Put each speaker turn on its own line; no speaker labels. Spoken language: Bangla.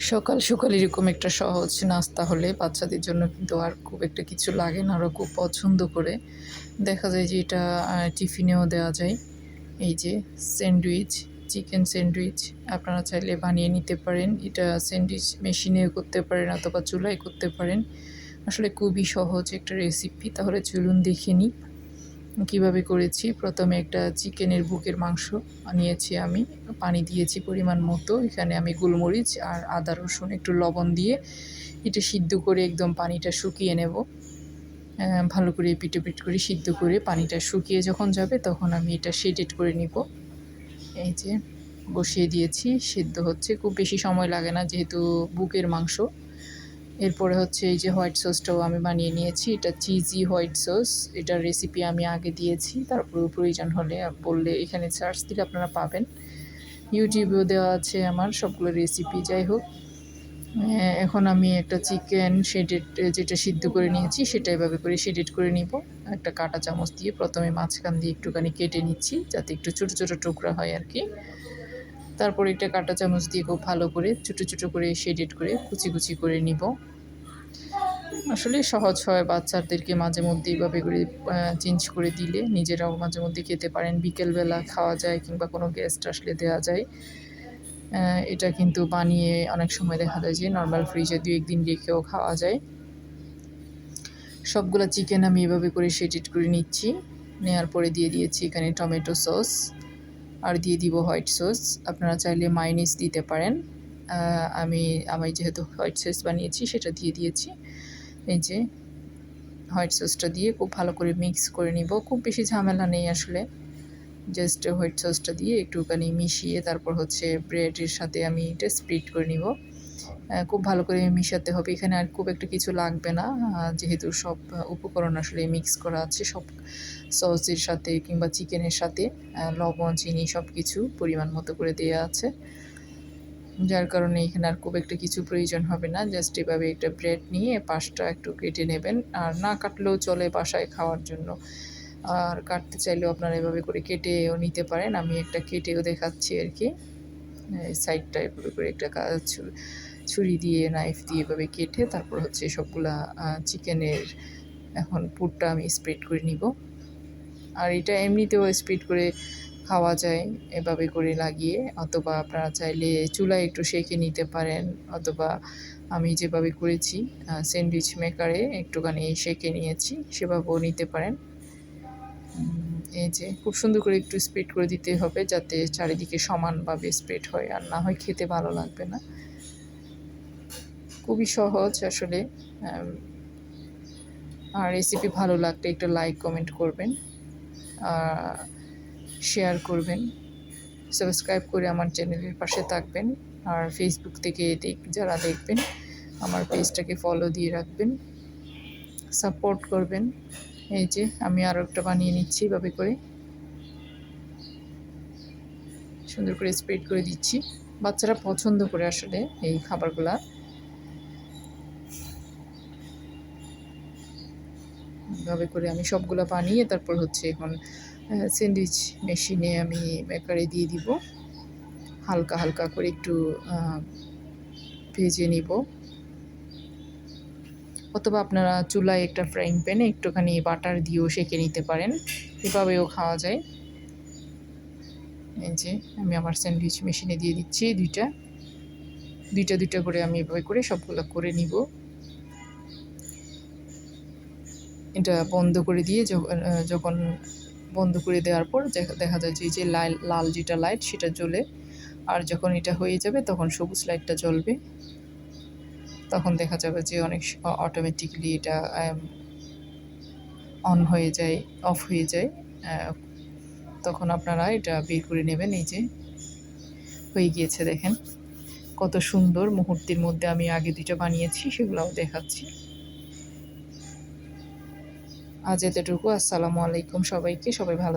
সকাল সকাল এরকম একটা সহজ নাস্তা হলে বাচ্চাদের জন্য কিন্তু আর খুব একটা কিছু লাগে না ওরা খুব পছন্দ করে। দেখা যায় যে এটা টিফিনেও দেওয়া যায়। এই যে স্যান্ডউইচ, চিকেন স্যান্ডউইচ, আপনারা চাইলে বানিয়ে নিতে পারেন। এটা স্যান্ডউইচ মেশিনেও করতে পারেন অথবা চুলায় করতে পারেন। আসলে খুবই সহজ একটা রেসিপি। তাহলে চলুন দেখে নিই। কীভাবে করেছি? প্রথমে একটা চিকেনের বুকের মাংস নিয়েছি আমি। পানি দিয়েছি পরিমাণ মতো। এখানে আমি গোলমরিচ আর আদা, রসুন, একটু লবণ দিয়ে এটা সিদ্ধ করে একদম পানিটা শুকিয়ে নেব। ভালো করে পিটো পিট করে সিদ্ধ করে পানিটা শুকিয়ে যখন যাবে তখন আমি এটা শেডেড করে নিব। এই যে, বসিয়ে দিয়েছি। সিদ্ধ হচ্ছে। খুব বেশি সময় লাগে না যেহেতু বুকের মাংস। এরপরে হচ্ছে এই যে হোয়াইট সসটাও আমি বানিয়ে নিয়েছি। এটা চিজি হোয়াইট সস এটার রেসিপি আমি আগে দিয়েছি। তারপর প্রয়োজন হলে বললে এখানে সার্চ দিলে আপনারা পাবেন। ইউটিউবেও দেওয়া আছে আমার সবগুলো রেসিপি যাই হোক। হ্যাঁ, এখন আমি একটা চিকেন শেডেড যেটা সিদ্ধ করে নিয়েছি সেটা এভাবে করে শেডেড করে নিব। একটা কাঁটা চামচ দিয়ে প্রথমে মাঝখান দিয়ে একটুখানি কেটে নিচ্ছি যাতে একটু ছোটো ছোটো টুকরা হয় আর কি। তারপর একটা কাঁটা চামচ দিয়ে খুব ভালো করে ছোটো ছোটো করে শেডেড করে কুচি কুচি করে নিব। আসলে সহজ হয় বাচ্চাদেরকে মাঝে মধ্যে এইভাবে করে চেঞ্জ করে দিলে। নিজেরাও মাঝে মধ্যে খেতে পারেন। বিকেলবেলা খাওয়া যায় কিংবা কোনো গেস্ট আসলে দেওয়া যায়। এটা কিন্তু বানিয়ে অনেক সময় দেখা যায় যে নর্মাল ফ্রিজে দু একদিন রেখেও খাওয়া যায়। সবগুলো চিকেন আমি এভাবে করে শেডেড করে নিচ্ছি। নেওয়ার পরে দিয়ে দিয়েছি এখানে টমেটো সস আর দিয়ে দিব হোয়াইট সস আপনারা চাইলে মাইনিস দিতে পারেন। আমি আমি যেহেতু হোয়াইট সস বানিয়েছি, সেটা দিয়ে দিয়েছি। এই যে হোয়াইট সসটা দিয়ে খুব ভালো করে মিক্স করে নিব। খুব বেশি ঝামেলা নেই আসলে। জাস্ট হোয়াইট সসটা দিয়ে একটুখানি মিশিয়ে তারপর হচ্ছে ব্রেডের সাথে আমি এটা স্প্রিট করে নিব। খুব ভালো করে মিশাতে হবে। এখানে আর খুব একটা কিছু লাগবে না। যেহেতু সব উপকরণ আসলে মিক্স করা আছে সব সসের সাথে কিংবা চিকেনের সাথে। লবণ চিনি সব কিছু পরিমাণ মতো করে দেওয়া আছে। যার কারণে এখানে আর খুব একটা কিছু প্রয়োজন হবে না। জাস্ট এভাবে একটা ব্রেড নিয়ে পাশটা একটু কেটে নেবেন। আর না কাটলেও চলে বাসায় খাওয়ার জন্য। আর কাটতে চাইলেও আপনারা এভাবে করে কেটেও নিতে পারেন। আমি একটা কেটেও দেখাচ্ছি আর কি। সাইডটা এভাবে করে একটা ছুরি দিয়ে নাইফ দিয়ে এভাবে কেটে তারপর হচ্ছে সবগুলা চিকেনের এখন পুরটা আমি স্প্রেড করে নিব। আর এটা এমনিতেও স্প্রেড করে খাওয়া যায় এভাবে করে লাগিয়ে, অথবা আপনারা চাইলে চুলায় একটু সেঁকে নিতে পারেন, অথবা আমি যেভাবে করেছি স্যান্ডউইচ মেকারে একটুখানি সেঁকে নিয়েছি, সেভাবেও নিতে পারেন। এই যে খুব সুন্দর করে একটু স্প্রেড করে দিতে হবে যাতে চারিদিকে সমানভাবে স্প্রেড হয়, আর না হয় খেতে ভালো লাগবে না। খুবই সহজ আসলে আর রেসিপি ভালো লাগলে একটু লাইক কমেন্ট করবেন। শেয়ার করবেন। সাবস্ক্রাইব করে আমার চ্যানেলের পাশে থাকবেন। আর ফেসবুক থেকে দেখ, যারা দেখবেন, আমার পেজটাকে ফলো দিয়ে রাখবেন। সাপোর্ট করবেন। এই যে, আমি আরও একটা বানিয়ে নিচ্ছি এভাবে করে। সুন্দর করে স্প্রেড করে দিচ্ছি। বাচ্চারা পছন্দ করে আসলে এই খাবারগুলা। এভাবে করে আমি সবগুলো বানিয়ে তারপর হচ্ছে এখন স্যান্ডউইচ মেশিনে আমি মেকারে দিয়ে দিব। হালকা হালকা করে একটু ভেজে নিব। অথবা আপনারা চুলায় একটা ফ্রাইং প্যানে একটুখানি বাটার দিয়েও সেঁকে নিতে পারেন। এভাবেও খাওয়া যায়। এই যে, আমি আমার স্যান্ডউইচ মেশিনে দিয়ে দিচ্ছি দুইটা। দুইটা দুইটা করে আমি এভাবে করে সবগুলো করে নিব। এটা বন্ধ করে দিয়ে যখন বন্ধ করে দেওয়ার পর দেখা যায় যে যে লাল লাল যেটা লাইট সেটা জ্বলে। আর যখন এটা হয়ে যাবে তখন সবুজ লাইটটা জ্বলবে। তখন দেখা যাবে যে অনেক অটোমেটিকলি এটা অন হয়ে যায় অফ হয়ে যায়। তখন আপনারা এটা বের করে নেবেন, এই যে হয়ে গিয়েছে দেখেন। কত সুন্দর মুহূর্তের মধ্যে আমি আগে দুটো বানিয়েছি, সেগুলোও দেখাচ্ছি। আজ এতটুকু। আসসালামু আলাইকুম সবাইকে। সবাই ভালো